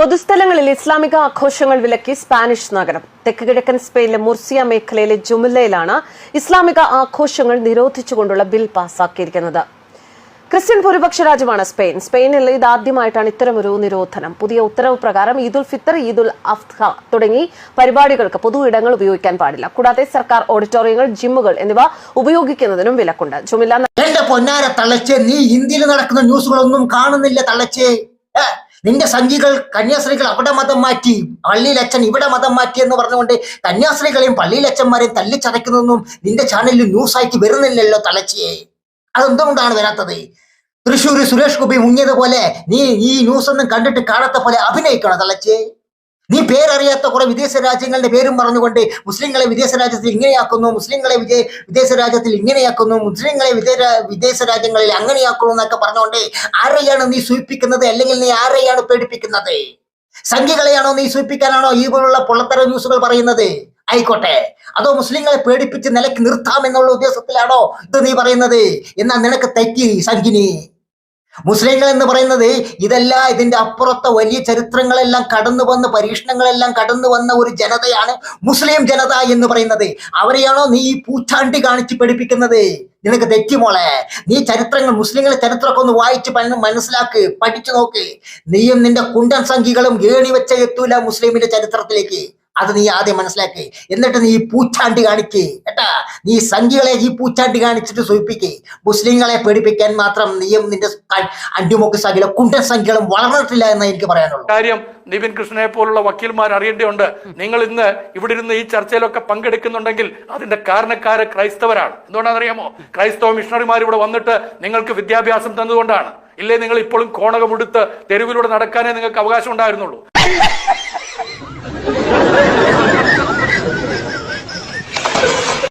പൊതുസ്ഥലങ്ങളിൽ ഇസ്ലാമിക ആഘോഷങ്ങൾ വിലക്കി സ്പാനിഷ് നഗരം. തെക്ക് കിഴക്കൻ സ്പെയിനിലെ മുർസിയ മേഖലയിലെ ജുമുല്ലയിലാണ് ഇസ്ലാമിക ആഘോഷങ്ങൾ നിരോധിച്ചുകൊണ്ടുള്ള ബിൽ പാസാക്കിയിരിക്കുന്നത്. ക്രിസ്ത്യൻ ഭൂരിപക്ഷ രാജ്യമാണ് സ്പെയിൻ. സ്പെയിനിൽ ഇതാദ്യമായിട്ടാണ് ഇത്തരമൊരു നിരോധനം. പുതിയ ഉത്തരവ് പ്രകാരം ഈദുൽ ഫിത്തർ ഈദുൽ അഫ്ഹ തുടങ്ങി പരിപാടികൾക്ക് പൊതു ഇടങ്ങൾ ഉപയോഗിക്കാൻ പാടില്ല. കൂടാതെ സർക്കാർ ഓഡിറ്റോറിയങ്ങൾ ജിമ്മുകൾ എന്നിവ ഉപയോഗിക്കുന്നതിനും വിലക്കുണ്ട്. ജുമില്ല എന്റെ പൊന്നാര തള്ളച്ചേ നീ ഇന്ത്യയിൽ നടക്കുന്ന ന്യൂസുകളൊന്നും കാണുന്നില്ല തള്ളച്ചേ. ഏ, നിന്റെ സംഘികൾ കന്യാസ്ത്രീകൾ അവിടെ മതം മാറ്റി പള്ളിയിലച്ഛൻ ഇവിടെ മതം മാറ്റി എന്ന് പറഞ്ഞുകൊണ്ട് കന്യാസ്ത്രീകളെയും പള്ളിയിലച്ഛന്മാരെയും തല്ലിച്ചതയ്ക്കുന്നതൊന്നും നിന്റെ ചാനലിൽ ന്യൂസ് ആയിട്ട് വരുന്നില്ലല്ലോ തലച്ചേ അതെന്തുകൊണ്ടാണ് വരാത്തത്? തൃശ്ശൂർ സുരേഷ് ഗോപി മുങ്ങിയതുപോലെ നീ ഈ ന്യൂസ് ഒന്നും കണ്ടിട്ട് കാണാത്ത പോലെ അഭിനയിക്കണം തള്ളച്ചേ നീ പേരറിയാത്ത കുറെ വിദേശ രാജ്യങ്ങളുടെ പേരും പറഞ്ഞുകൊണ്ട് മുസ്ലിങ്ങളെ വിദേശ രാജ്യത്തിൽ ഇങ്ങനെയാക്കുന്നു മുസ്ലിങ്ങളെ വിജയ വിദേശ രാജ്യത്തിൽ ഇങ്ങനെയാക്കുന്നു മുസ്ലിങ്ങളെ വിദേശ വിദേശ രാജ്യങ്ങളിൽ അങ്ങനെയാക്കുന്നു എന്നൊക്കെ പറഞ്ഞുകൊണ്ട് ആരെയാണ് നീ സൂചിപ്പിക്കുന്നത്? അല്ലെങ്കിൽ നീ ആരെയാണ് പേടിപ്പിക്കുന്നത്? സംഖ്യകളെയാണോ നീ സൂചിപ്പിക്കാനാണോ ഈ പോലുള്ള പൊള്ളത്തര ന്യൂസുകൾ പറയുന്നത്? ആയിക്കോട്ടെ. അതോ മുസ്ലിങ്ങളെ പേടിപ്പിച്ച് നിലയ്ക്ക് നിർത്താം എന്നുള്ള ഉദ്ദേശത്തിലാണോ ഇത് നീ പറയുന്നത്? എന്നാ നിനക്ക് തെറ്റി സംഖിനി മുസ്ലിങ്ങൾ എന്ന് പറയുന്നത് ഇതെല്ലാം ഇതിന്റെ അപ്പുറത്തെ വലിയ ചരിത്രങ്ങളെല്ലാം കടന്നു വന്ന് പരീക്ഷണങ്ങളെല്ലാം കടന്നു വന്ന ഒരു ജനതയാണ് മുസ്ലിം ജനത എന്ന് പറയുന്നത്. അവരെയാണോ നീ ഈ പൂച്ചാണ്ടി കാണിച്ച് പഠിപ്പിക്കുന്നത് നിനക്ക് തെറ്റി മോളെ. നീ ചരിത്രങ്ങൾ മുസ്ലിങ്ങളെ ചരിത്രമൊക്കെ ഒന്ന് വായിച്ച് മനസ്സിലാക്ക് പഠിച്ചു നോക്ക്. നീയും നിന്റെ കുണ്ടൻ സംഖ്യകളും ഏണി വെച്ച എത്തൂല മുസ്ലിമിന്റെ ചരിത്രത്തിലേക്ക്. അത് നീ ആദ്യം മനസ്സിലാക്കി. എന്നിട്ട് നീ പൂച്ചാണ്ടി കാണിക്ക്. കേട്ടാ? നീ സംഖ്യകളെ ഈ പൂച്ചാട്ടി കാണിച്ചിട്ട് സൂചിപ്പിക്കേ. മുസ്ലിങ്ങളെ പേടിപ്പിക്കാൻ മാത്രം നീയും നിന്റെ അണ്ടിമുക്ക് സംഖ്യകളെ കുണ്ടൻ സംഖ്യകളും വളർന്നിട്ടില്ല എന്ന് എനിക്ക് പറയാനുള്ളൂ. കാര്യം നിവിൻ കൃഷ്ണനെ പോലുള്ള വക്കീൽമാർ അറിയേണ്ടതുണ്ട്. നിങ്ങൾ ഇന്ന് ഇവിടെ ഇരുന്ന് ഈ ചർച്ചയിലൊക്കെ പങ്കെടുക്കുന്നുണ്ടെങ്കിൽ അതിന്റെ കാരണക്കാര് ക്രൈസ്തവരാണ്. എന്തുകൊണ്ടാണെന്നറിയാമോ? ക്രൈസ്തവ മിഷണറിമാർ ഇവിടെ വന്നിട്ട് നിങ്ങൾക്ക് വിദ്യാഭ്യാസം തന്നതുകൊണ്ടാണ്. ഇല്ലേ നിങ്ങൾ ഇപ്പോഴും കോണകമുടുത്ത് തെരുവിലൂടെ നടക്കാനേ നിങ്ങൾക്ക് അവകാശം ഉണ്ടായിരുന്നുള്ളൂ.